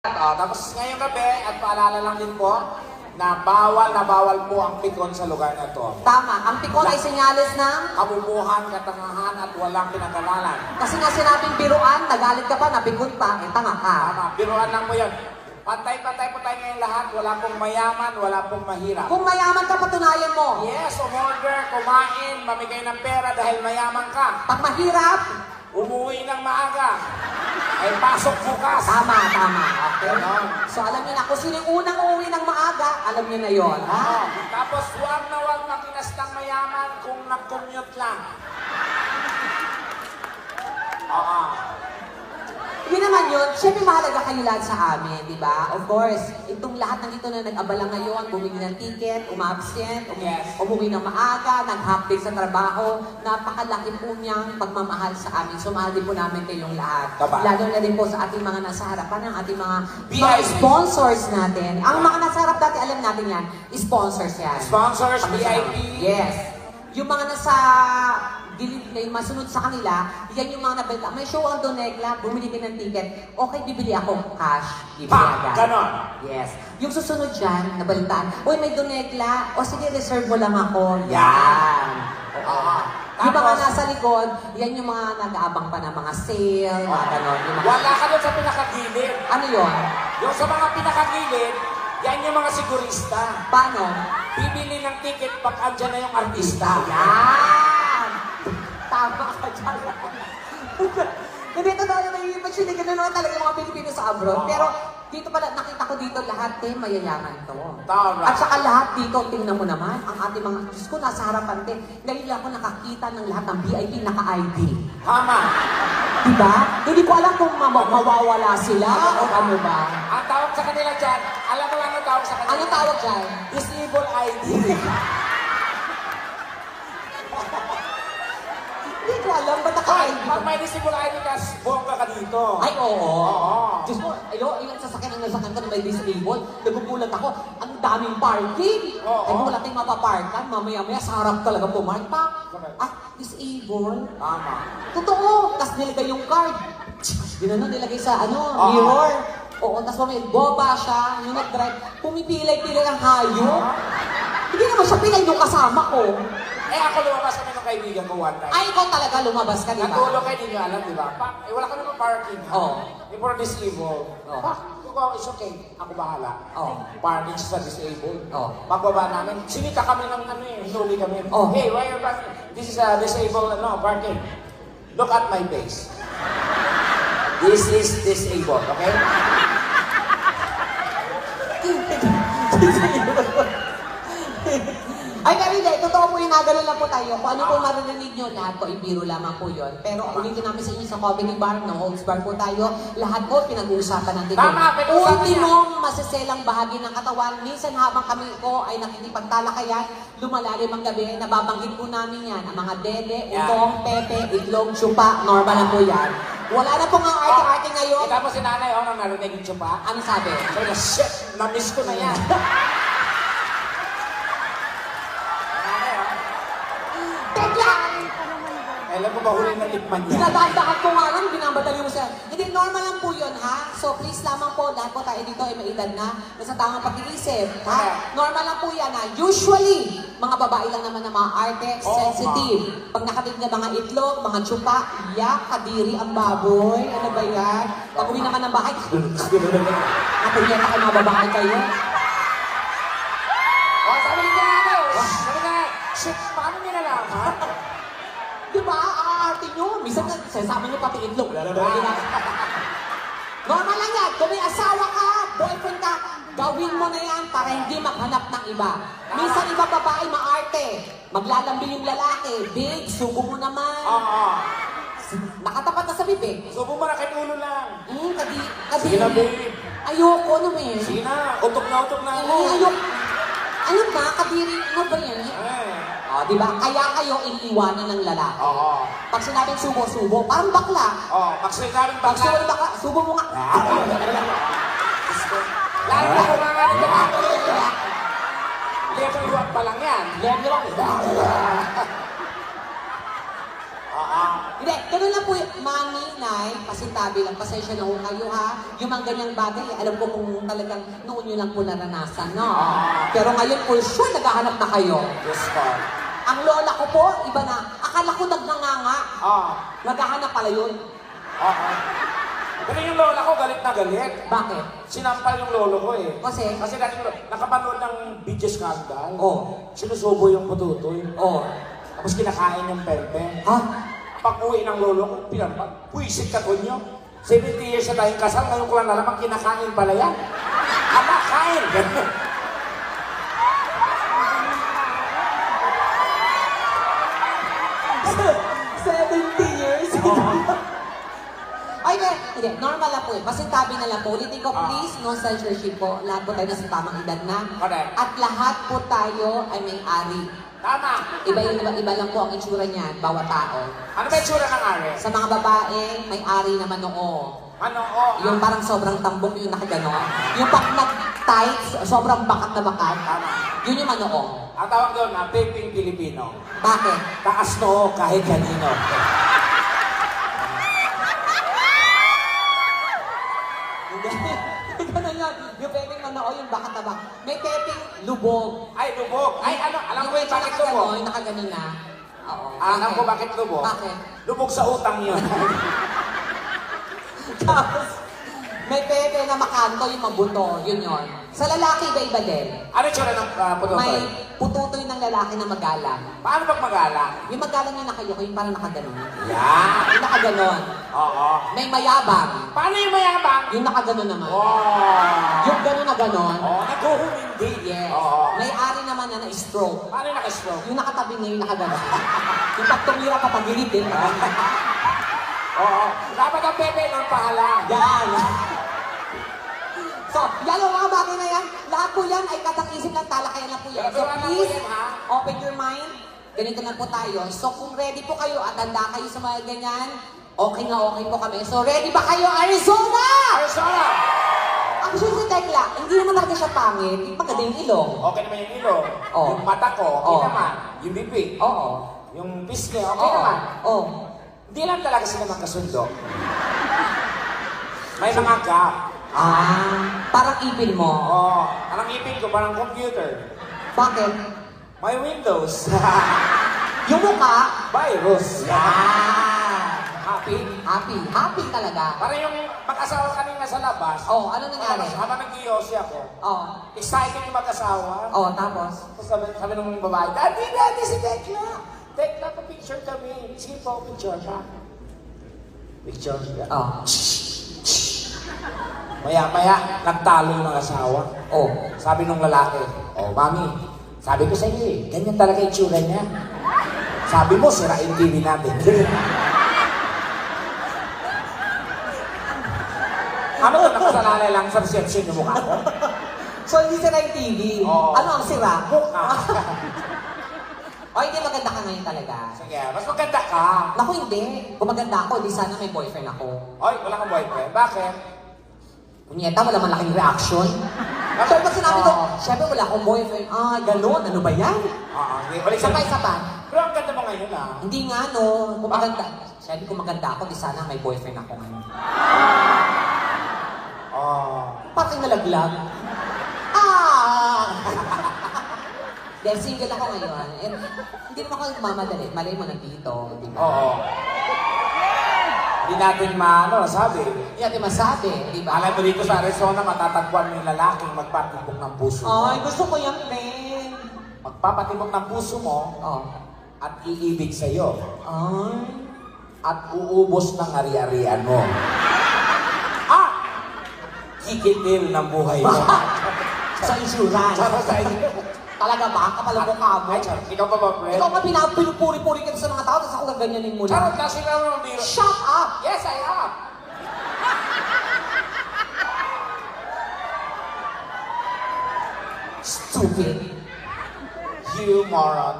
Oh, tapos ngayong gabi, at paalala lang din po, na bawal na bawal po ang pikon sa lugar na to. Tama, ang pikon ay senyales ng... Kabubuhan, katangahan, at walang pinagalalan. Kasi nga sinabing biruan, nagalit ka pa, napikon pa, eh tanga ka. Tama, biruan lang mo yun. Pantay-pantay po tayo ngayon lahat. Wala pong mayaman, wala pong mahirap. Kung mayaman ka, patunayan mo. Yes, umorder, kumain, mamigay ng pera dahil mayaman ka. Pag mahirap, Umuwi ng maaga. Ay pasok bukas. tama, tama. Okay? Ganon. So alam niyo na, kung sino yung unang uuwi ng maaga, alam niyo na yon, ha? Tapos huwag na huwag makinastang mayaman kung nag-commute lang. Oo. Yun naman yun, syempre mahalaga kayo lahat sa amin, di ba? Of course, itong lahat ng ito na nag-abala ngayon, bumili ng ticket, umabsent, um, Yes. umuwi ng maaga, nag-half sa trabaho, napakalaki po niyang pagmamahal sa amin. So mahal din po namin kayong lahat. Tama. Lalo na din po sa ating mga nasa harapan ng ating mga, mga sponsors natin. Ang mga nasa harap dati, alam natin yan, sponsors yan. Sponsors. VIP. Yes. Yung mga nasa masunod sa kanila, yan yung mga nabenta. May show ang Donegla, bumili ka ng ticket, okay, bibili ako cash. Bibili Pa, agad. ganon. Yes. Yung susunod dyan, nabalitaan, uy, may Donegla, o sige, reserve mo lang ako. Yan. Oo. Yung mga Tapos, nasa likod, yan yung mga nag-aabang pa ng mga sale, mga ganon. Yung mga, wala ka doon sa pinakagilid. ano yun? Yung sa mga pinakagilid, yan yung mga sigurista. Paano? Bibili ng ticket pag andyan na yung artista. Yan! Tama ka dyan. Hindi, totoo naman yung actually, ganun naman talaga yung mga Pilipino sa abroad. Pero dito pala, nakita ko dito lahat eh, mayayaman to. Tama. At saka lahat dito, tingnan mo naman, ang ating mga, Diyos ko, nasa harapan din. Ngayon lang ako nakakita ng lahat ng VIP naka-ID. Tama. Diba? Hindi ko alam kung ma- mawawala sila o ano ba. Ang tawag sa kanila dyan, alam mo ano tawag sa kanila? Ano tawag dyan? Disable ID. Ko alam, ba't Ay, naka-ID pag ka? may disable ID ka, bongga ka dito. Ay, oo. Oo. Diyos ko, ayo, ilang sasakyan ang nasakyan ko na may disabled. Nagugulat ako, ang daming parking. Oo. Ay, wala tayong mapaparkan, mamaya-maya sa harap talaga pumark pa. Correct. Ah, disabled? Tama. Totoo. Tapos nilagay yung card. Ganun na nilagay sa ano, Oo. mirror. Oo, tapos mamaya, boba siya, yung nag-drive, pumipilay-pilay ang hayop. Hindi naman siya pilay yung kasama ko. Eh ako lumabas kami ng kaibigan ko one time. Ay, ikaw talaga lumabas ka, di ba? Natulog kayo, hindi nyo alam, di ba? Pa, eh, wala kami ng parking. Oo. Eh, for disabled. Oo. Pa, ko, it's okay. Ako bahala. Oo. Parking sa disabled. Oo. Pagbaba namin, sinita kami ng ano eh, hinuli kami. Oo. Hey, why are you parking? This is a disabled, ano, parking. Look at my face. This is disabled, okay? Ay, pero po nagano lang po tayo. Kung ano po maririnig nyo, lahat po ibiro lamang po yun. Pero ulitin namin sa inyo sa comedy bar, no holds bar po tayo. Lahat po pinag-uusapan natin. Tama, pinag-uusapan Ultimong masiselang bahagi ng katawan. Minsan habang kami ko ay nakikipagtalakayan, lumalalim ang gabi, nababanggit po namin yan. Ang mga dede, Yan. utong, pepe, itlog, tsupa, normal lang po yan. Wala na po nga arte-arte ngayon. Eh, tapos si nanay, oh, nang narinig yung tsupa. Ano sabi? Niya, shit, na-miss ko na yan. Alam ko ba huli na likman niya? Dinadagdagan ko nga lang, binamadali mo siya. Hindi, normal lang po yun, ha? So, please lamang po, lahat po tayo dito ay may edad na, nasa tamang pag-iisip, ha? Normal lang po yan, ha? Usually, mga babae lang naman ng mga arte, Oo, sensitive. Pag nakabit na mga itlog, mga tsupa, yak, kadiri ang baboy, ano ba yan? Pag uwi naman ng bahay, napunyeta kayo mga babae kayo. Oh, sabi ni nanay, oh, sabi ni nanay, shit, paano niya nalaman? Nyo. Minsan nga, sasama nyo pati itlog. Normal lang yan. Kung may asawa ka, boyfriend ka, gawin mo na yan para hindi maghanap ng iba. Minsan iba babae, maarte. Maglalambi yung lalaki. Big, subo mo naman. Oo. Nakatapat na sa bibig. So, bumarakit ulo lang. Hmm, kadi, kadi. Sige na, babe. Ayoko naman. Sige na, utok na utok na ako. Ay, ayoko. Ano ba? Kadiri, ano ba yan? Di ba? Kaya kayo iniiwanan ng lalaki. Oo. Pag sinabing subo-subo, parang bakla. Oh, pag sinabing Pag bakla, baka, subo mo nga. lalo na kung mga nito ako. Level 1 pa lang yan. Level lang. Oo. Hindi, ganun lang po, y- mami, nay, pasintabi lang, pasensya na ho kayo ha. Yung mga ganyang bagay, alam ko kung talagang noon nyo lang po naranasan, no? Ah. Pero ngayon, for sure, naghahanap na kayo. Diyos ko. Ang lola ko po, iba na. Akala ko nagnanganga. Ah, Naghahanap pala yun. oo. Pero yung lola ko galit na galit. Bakit? Sinampal yung lolo ko eh. Kasi? Kasi dati nakapanood ng video scandal. Oh. Sinusubo yung pututoy. Oh. Tapos kinakain yung pempe. Ha? Pag uwi ng lolo ko, pinampal. Puisit ka ko nyo. 70 years na tayong kasal, ngayon ko lang nalaman, kinakain pala yan. Ama, kain! Ganun. Seventy years? Oo. Ay, hindi. Hindi. Normal lang po eh. Pasintabi na lang po. Ulitin ko, Ah. please, no censorship po. Lahat po tayo nasa tamang edad na. Correct. At lahat po tayo ay may ari. Tama. Iba yung iba, iba lang po ang itsura niyan, bawat tao. Ano ba yung tsura ng are? Sa mga babae, may ari naman noo. Ano, oh, Yung parang sobrang tambok yung nakaganon. Yung pag nag-tights, sobrang bakat na bakat. Tama. Yun yung manoo. Ang tawag doon na Peping Pilipino. Bakit? Taas noo kahit kanino. Ganun yun. Yung pepeng manoo, yung bakat na bakat. May pepeng lubog. Ay, lubog. Ay, ano, alam mo Yung yung bakit lubog? Yung nakaganon na. Oo. Ah, alam ko bakit lubog? Bakit? Lubog sa utang yun. Tapos, may pepe na makanto yung mabuto. Yun yun. Sa lalaki, iba-iba din. ano yung tsura ng uh, pututoy? May pututoy ng lalaki na magalang. Paano pag magala? Yung magalang yung nakayoko, yung parang nakaganon. Yan. Yung nakaganon. Oo. May mayabang. Paano yung mayabang? Yung nakaganon naman. Wow. Yung gano'n na gano'n. Oo, naghuhumindi. Yes. Oo. May ari naman na na-stroke. Paano yung nakastroke? Yung nakatabi niya yung nakaganon. yung pag tumira ka pagilid din. Oo. Dapat ang pepe ng pahala. Yan. So, yan ang mga bagay na yan. Lahat po yan ay katang-isip lang, talakayan lang po yan. So, Gagawa lang po please, yan, ha? open your mind. Ganito na po tayo. So, kung ready po kayo at handa kayo sa mga ganyan, okay na okay po kami. So, ready ba kayo, Arizona? Arizona! Actually, si Tekla, hindi naman talaga siya pangit. Maganda yung ilong. Okay naman yung ilong. Oo. Yung mata ko, okay Oo. naman. Yung bibig. Oo. Yung pisngi, okay Oo. naman. Oo. Hindi lang talaga sila magkasundo. May mga gap. Ah, parang ipin mo. Oo. Ang ipin ko, parang computer. Bakit? May Windows. Yung mukha, Virus. ah, Happy. happy. Happy talaga. Parang yung mag-asawa kanina sa labas. Oh, ano nangyari? Habang nag-iossi ako, Oh. excited yung mag-asawa. Oh, tapos? Tapos sabi, sabi nung babae, Daddy, Daddy, si Tekla. Tekla, pa-picture kami. Sige po, picture ka. Picture ka. Oh. Maya-maya, nagtalo yung asawa. Oh. Sabi nung lalaki, Oh, mami, sabi ko sa iyo eh, ganyan talaga yung tsura niya. Sabi mo, sirain TV natin. ano to, nakasalalay lang sa reception yung mukha ko? So, hindi sira yung TV. Oo. Ano ang sira? Mukha. O, hindi maganda ka ngayon talaga. Sige, mas maganda ka. Naku, hindi. Kung maganda ako, di sana may boyfriend ako. Oy, wala kang boyfriend. Bakit? Kunyeta, wala man laking reaction. So, pag sinabi ko, Oo. syempre wala akong boyfriend. Ah, ganun. Ano ba yan? Oo, sige. Balik Isa pa, isa pa. Pero ang ganda mo ngayon ah. Hindi nga, no. Kung maganda. Sabi ko maganda ako, di sana may boyfriend ako ngayon. Oh. Parang nalaglag. Ah! Dahil single ako ngayon. And hindi naman ako nagmamadali. Malay mo nandito, di ba? Oo. Hindi natin maano, sabi. Hindi natin masabi, di ba? Alam mo dito sa Arizona, matatagpuan mo yung lalaking magpapatibok ng puso mo. Ay, gusto ko yan, men. Magpapatibok ng puso mo Oh. at iibig sa'yo. Ay. At uubos ng ari-arian mo. ah! Kikitil ng buhay mo. sa insurance. Sa inyo. Talaga ba? Kapal ang mukha mo. Ay, charot. Ikaw pa ba, friend? Ikaw nga pinapinupuri-puri ka sa mga tao, tapos ako gaganyanin mo Charot lang. kasi lang ng biro. Shut up! Yes, I am. Stupid. You moron.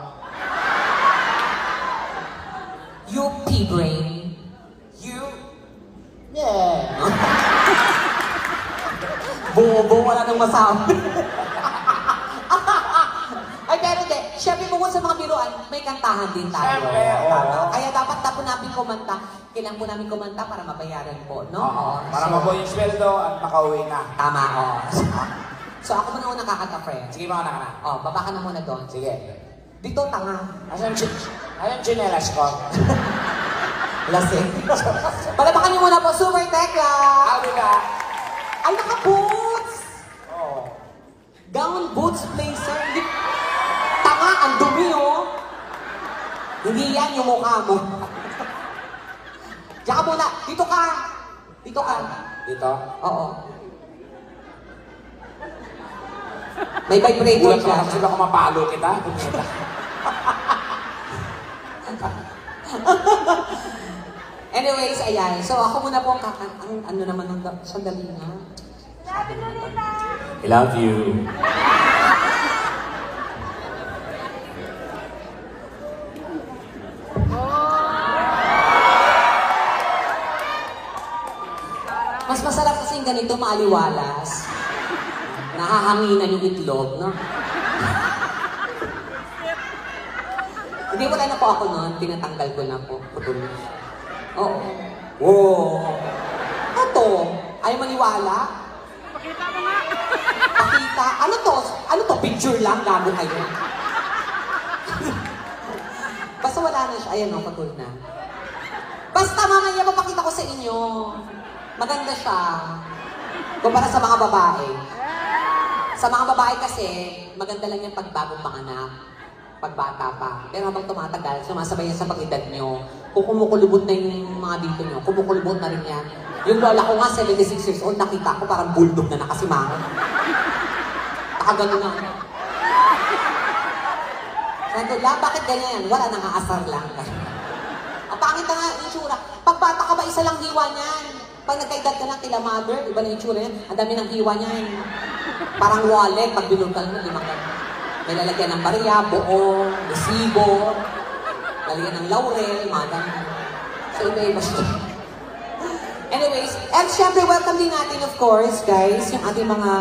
You pea-brain. You... Yeah. Bobo, wala nang masabi. Ay, pero hindi. Siyempre, bukod sa mga biruan, may kantahan din tayo. Siyempre, oo. Kaya dapat tapo natin kumanta. kailangan po namin kumanta para mabayaran po, no? Oo, para so, mabuo yung sweldo at makauwi na. Tama, oo. So, ako muna unang kakanta, friend. Sige, mga anak na. Oh, baba ka na muna doon. Sige. Dito, tanga. Asan yung Ayan chinelas ko. Lasing. Palabakan niyo muna po, Super Tekla! Awi ka. Ay, naka-boots! Oo. Gown, boots, blazer. Hindi... Tanga, ang dumi, oh. Hindi yan yung mukha mo. Diyan ka muna. Dito ka. Dito ka. Dito. Oo. May vibrator Gulat ko siya. kasi baka mapalo kita. Anyways, ayan. So, ako muna po ang kakan... Ang, ano naman nung... Sandali nga. I love you. Mas masarap ganito maaliwalas. Nahahanginan yung itlog, no? Hindi, wala na po ako noon. Tinatanggal ko na po. Putol. Oo. Oo. Ito, ay maniwala. Pakita mo nga. Pakita. Ano to? Ano to? Picture lang. Gago kayo. Basta wala na siya. Ayan o, pagod na. Basta mamaya papakita ko sa inyo. Maganda siya. Kumpara sa mga babae. Sa mga babae kasi, maganda lang yung pagbagong panganak. Pagbata pa. Pero habang tumatagal, sumasabay yan sa pag-edad nyo. Kung kumukulubot na yung mga dito nyo, kumukulubot na rin yan. Yung lola ko nga, 76 years old, nakita ko parang bulldog na nakasimangon. Nakagano na. Sabi ko, la, bakit ganyan? Wala nang aasar lang. Ang pangit na nga yung itsura. Pag bata ka ba, isa lang hiwa niyan. Pag nagkaedad ka lang kila mother, iba na yung itsura niyan. Ang dami ng hiwa niyan. Parang wallet, pag binulkan mo, limang ganun. May lalagyan ng barya, buo, resibo, lalagyan ng laurel, mga ganun. So, iba-iba siya. Anyways, and syempre, welcome din natin, of course, guys, yung ating mga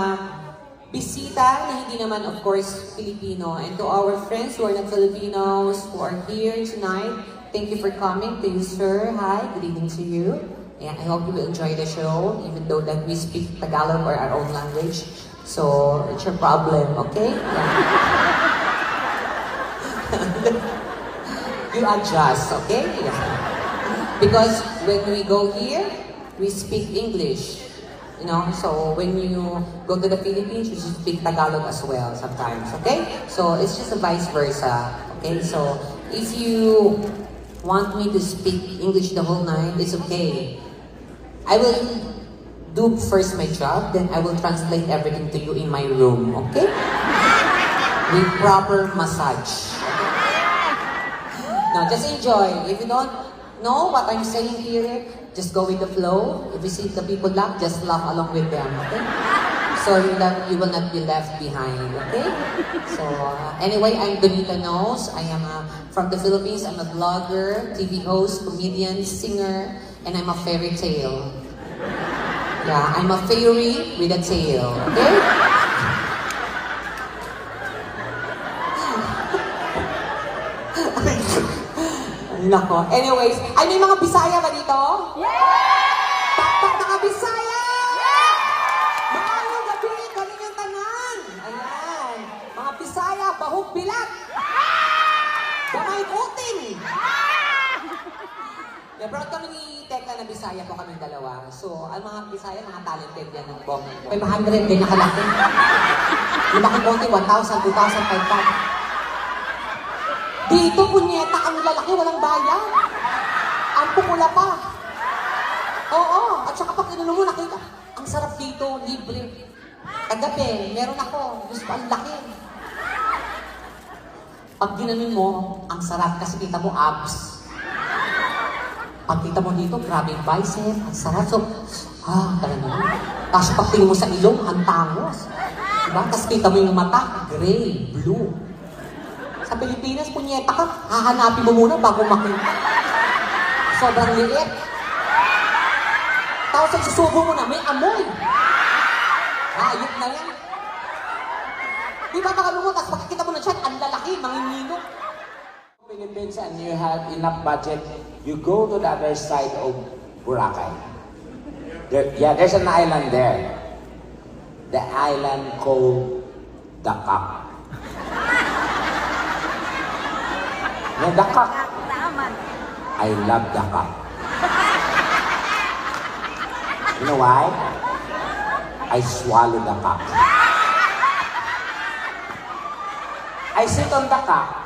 bisita na hindi naman, of course, Filipino. And to our friends who are not Filipinos, who are here tonight, thank you for coming. To you, sir. Hi, good evening to you. And I hope you will enjoy the show, even though that we speak Tagalog or our own language. So, it's your problem, okay? you adjust, okay? Because when we go here, we speak English. You know, so when you go to the Philippines, you should speak Tagalog as well sometimes, okay? So it's just a vice versa, okay? So if you want me to speak English the whole night, it's okay. I will do first my job, then I will translate everything to you in my room, okay? With proper massage. No, just enjoy. If you don't know what I'm saying here, just go with the flow. If you see the people laugh, just laugh along with them, okay? So you, you will not be left behind, okay? So uh, anyway, I'm Donita Knows. I am uh, from the Philippines. I'm a blogger, TV host, comedian, singer, and I'm a fairy tale. Yeah, I'm a fairy with a tail, okay? Ay, Nako. Anyways, ay may mga Bisaya ba dito? Yeah! Taktak mga Bisaya! Yeah! Maayong gabi, kaninyang tanan! Ayan. Mga Bisaya, bahog bilat! Gamay kutin! Yeah, proud kami ni na Bisaya po kami dalawa. So, ang mga Bisaya, mga talented yan ng bong. 500 din nakalaki. Lumaki konti, 1,000, 2,000, 5,000. Dito, punyeta kang lalaki, walang bayan. Ang pumula pa. Oo, at saka pag inuno mo, nakita, ang sarap dito, libre. Kagabi, meron ako, gusto ang laki. Pag ginanon mo, ang sarap kasi kita mo abs. Pag kita mo dito, grabe yung bicep, ang sarap. So, ah, talaga. Tapos pag tingin mo sa ilong, ang tangos. Diba? Tapos kita mo yung mata, gray, blue. Sa Pilipinas, punyeta ka, hahanapin mo muna bago makita. Sobrang liit. Tapos ang susubo mo na, may amoy. Hayop na yan. Di ba baka mo, tapos pagkikita mo na siya, ang lalaki, manginginog. Philippines and you have enough budget You go to the other side of Boracay. There, yeah, there's an island there. The island called Dakak. No, Dakak. I love Dakak. You know why? I swallow Dakak. I sit on Dakak.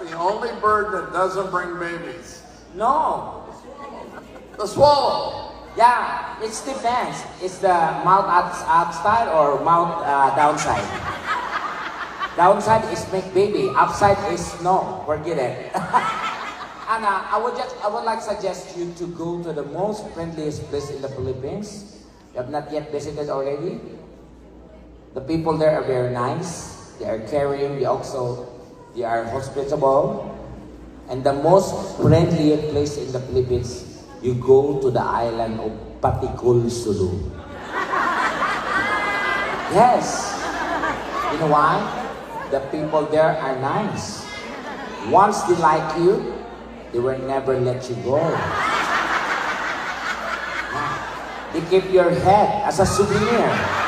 The only bird that doesn't bring babies. No. The swallow. Yeah, it depends. It's the mouth up, upside or mouth uh, downside. Downside is make baby. Upside is no. Forget it. Anna, I would just I would like suggest you to go to the most friendliest place in the Philippines. You have not yet visited already. The people there are very nice. They are caring. They also they are hospitable. And the most friendliest place in the Philippines, you go to the island of Patikul, Sulu. Yes. You know why? The people there are nice. Once they like you, they will never let you go. They keep your head as a souvenir.